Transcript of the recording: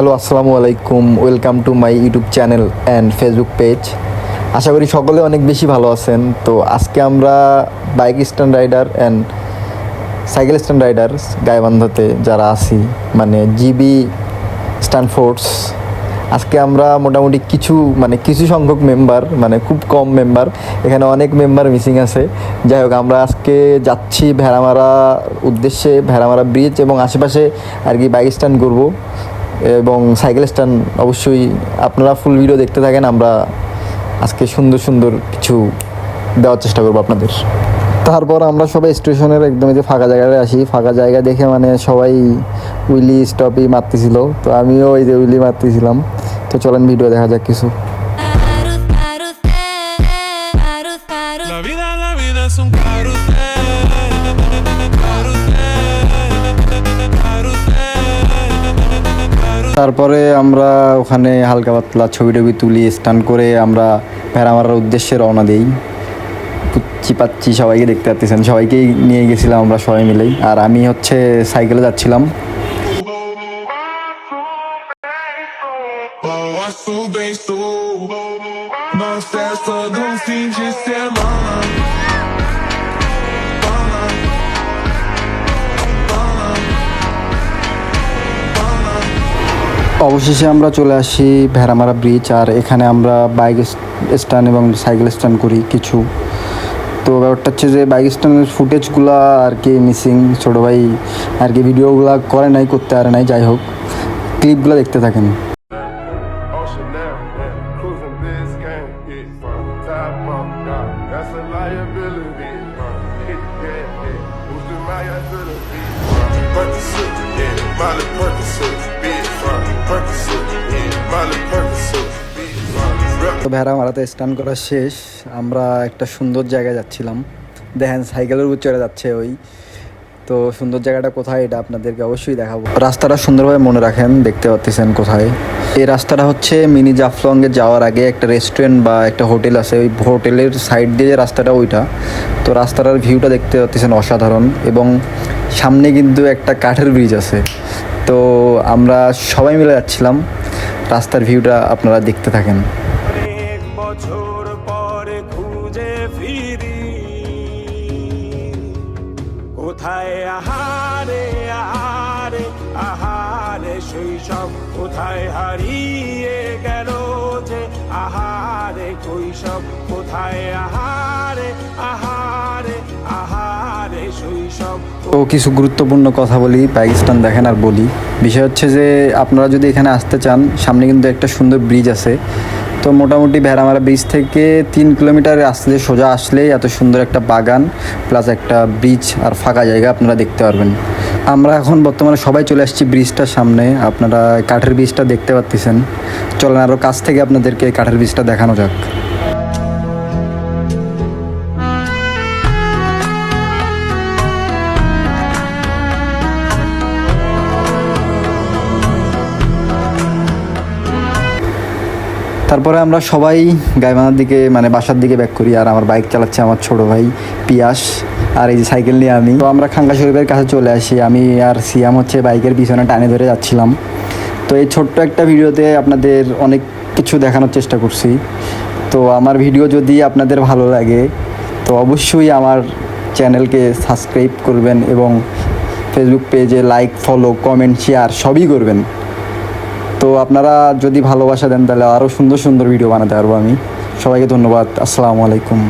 Hello, আসসালামু আলাইকুম। Welcome to my YouTube channel and Facebook page আশা করি সকলে অনেক বেশি ভালো আছেন। তো আজকে আমরা bike stand rider and cycle stand rider গাইবান্ধাতে যারা আছি মানে জিবি স্ট্যান্ড ফোর্স আজকে আমরা মোটামুটি কিছু মানে কিছু সংখ্যক মেম্বার মানে খুব কম মেম্বার এখানে অনেক মেম্বার মিসিং আছে। যাই হোক, আমরা আজকে যাচ্ছি ভেড়ামারা উদ্দেশ্যে, ভেড়ামারা ব্রিজ এবং আশেপাশে আর কি বাইক স্ট্যান্ড করব এবং সাইকেল স্ট্যান্ড অবশ্যই আপনারা ফুল ভিডিও দেখতে থাকেন, আমরা আজকে সুন্দর সুন্দর কিছু দেওয়ার চেষ্টা করব আপনাদের। তারপর আমরা সবাই স্টেশনের একদম যে ফাঁকা জায়গায় আসি, ফাঁকা জায়গা দেখে মানে সবাই উইলি স্টপই মারতেছিল। তো আমিও এই যে উইলি মারতেছিলাম। তো চলেন ভিডিও দেখা যাক কিছু। তারপরে আমরা ওখানে হালকা পাতলা ছবি টবি তুলি স্টান করে আমরা ভেড়া মারার উদ্দেশ্যে রওনা দিই পুচ্ছি পাচ্ছি সবাইকে দেখতে পাচ্ছেন সবাইকেই নিয়ে গেছিলাম আমরা সবাই মিলেই আর আমি হচ্ছে সাইকেলে যাচ্ছিলাম Oh, অবশেষে আমরা চলে আসি ভেড়ামারা ব্রিজ আর এখানে আমরা বাইক স্ট্যান্ড এবং সাইকেল স্ট্যান্ড করি কিছু তো ব্যাপারটা হচ্ছে যে বাইক স্ট্যান্ডের ফুটেজগুলো আর কি মিসিং ছোটো ভাই আর কি ভিডিওগুলো করে নাই, করতে পারে নাই, যাই হোক ক্লিপগুলো দেখতে থাকেন yeah. তো ভেড়া মারাতে স্টান করা শেষ, আমরা একটা সুন্দর জায়গায় যাচ্ছিলাম। দেখেন, সাইকেলের উপর চড়ে যাচ্ছে ওই। তো সুন্দর জায়গাটা কোথায়, এটা আপনাদেরকে অবশ্যই দেখাবো। রাস্তাটা সুন্দরভাবে মনে রাখেন, দেখতে পাচ্ছেন কোথায়। এই রাস্তাটা হচ্ছে মিনি জাফলংয়ে যাওয়ার আগে একটা রেস্টুরেন্ট বা একটা হোটেল আছে। ওই হোটেলের সাইড দিয়ে যে রাস্তাটা, ওইটা। তো রাস্তাটার ভিউটা দেখতে পাচ্ছেন অসাধারণ এবং সামনে কিন্তু একটা কাঠের ব্রিজ আছে। তো আমরা সবাই মিলে যাচ্ছিলাম। রাস্তার ভিউটা আপনারা দেখতে থাকেন। বছর পরে খুঁজে ফিরি। কোথায় আহারে আহারে আহারে শৈশব কোথায় হারিয়ে গেল যে আহারে কৈশব কোথায় আহারে আহারে। তো কিছু গুরুত্বপূর্ণ কথা বলি স্ট্যান্ড দেখেন আর বলি। বিষয় হচ্ছে যে, আপনারা যদি এখানে আসতে চান, সামনে কিন্তু একটা সুন্দর ব্রিজ আছে। তো মোটামুটি ভেড়ামারা ব্রিজ থেকে তিন কিলোমিটার আসলে সোজা আসলেই এত সুন্দর একটা বাগান প্লাস একটা ব্রিজ আর ফাঁকা জায়গা আপনারা দেখতে পারবেন। আমরা এখন বর্তমানে সবাই চলে আসছি ব্রিজটার সামনে। আপনারা কাঠের ব্রিজটা দেখতে পাচ্ছেন চলেন আরও কাছ থেকে আপনাদেরকে কাঠের ব্রিজটা দেখানো যাক। তারপরে আমরা সবাই গাইবান্ধার দিকে মানে বাসার দিকে ব্যাক করি, আর আমার বাইক চালাচ্ছে আমার ছোট ভাই পিয়াস, আর এই যে সাইকেল নিয়ে আমি। তো আমরা খাঙ্গা শরীফের কাছে চলে আসি। আমি আর সিয়াম হচ্ছে বাইকের পিছনে টানে ধরে যাচ্ছিলাম। তো এই ছোট্ট একটা ভিডিওতে আপনাদের অনেক কিছু দেখানোর চেষ্টা করছি। তো আমার ভিডিও যদি আপনাদের ভালো লাগে, তো অবশ্যই আমার চ্যানেলকে সাবস্ক্রাইব করবেন এবং ফেসবুক পেজে লাইক ফলো কমেন্ট শেয়ার সবই করবেন। তো আপনারা যদি ভালোবাসা দেন তাহলে আরও সুন্দর সুন্দর ভিডিও বানাতে পারব আমি। সবাইকে ধন্যবাদ। আসসালামু আলাইকুম।